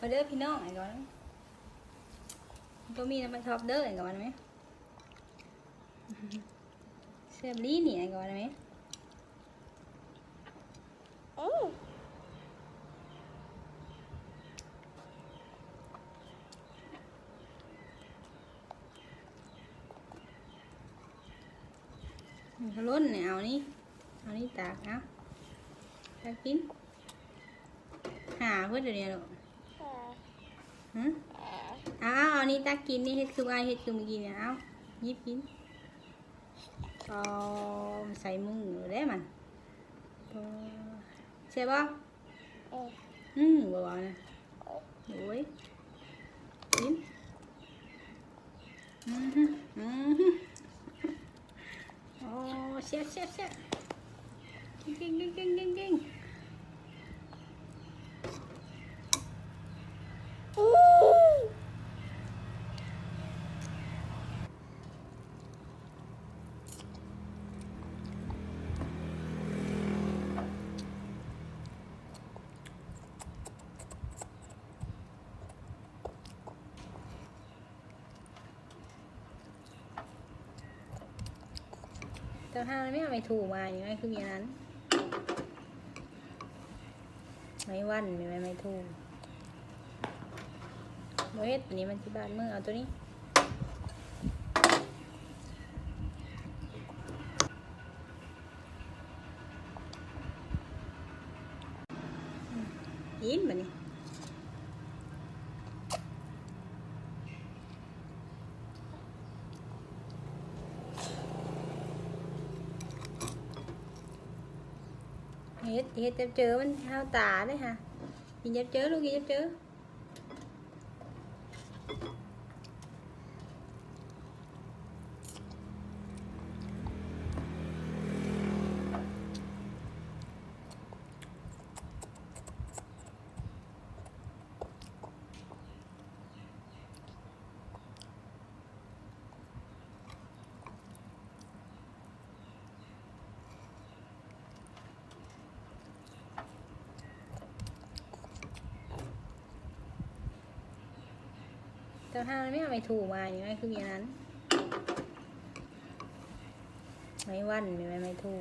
มาเด้อพี่น้องไอ้ก่อนก็มีน้ำมันชอบเด้อไอ้ก่อนไหมเสียบลีนี่ไอ้ก่อนไหมอืมเขาล้นเนี่ยเอานี่เอานี่ตากเอาตากกินหาเพื่อนเดี๋ยวนี้ลูกอ่าฮะอ่า เอาเอาเอานี่ตากกินนี่เฮ็ดคือไอเฮ็ดคือเมื่อกี้เนี่ยเอาหยิบกินเอาใส่มือได้มันเออใช่ป่ะเอออืมบ่บ่นะโอ้ยกินอืมฮึอืมฮึโอ้เสียบเสียบเสียบกิ้งกิ้งกิ้งกิ้งกิ้ง แต่ถ้าไม่เอาไปถูมาอย่างนั้คืออย่างนั้น ไม่วันไม่ไม่ไม่ถูโมเฮ็ดอันนี้มันที่บ้านเมื่อเอาตัวนี้กินแบบนี้ เฮ็ดเฮ็ดจับเจอมันห้าวตาเลยค่ะกินจับเจอลูกกินจับเจอ แต่ถ้าไม่เอาไปถูมาอย่างนี้คืออย่างนั้น ไม่วันไม่ไม่ไม่ถู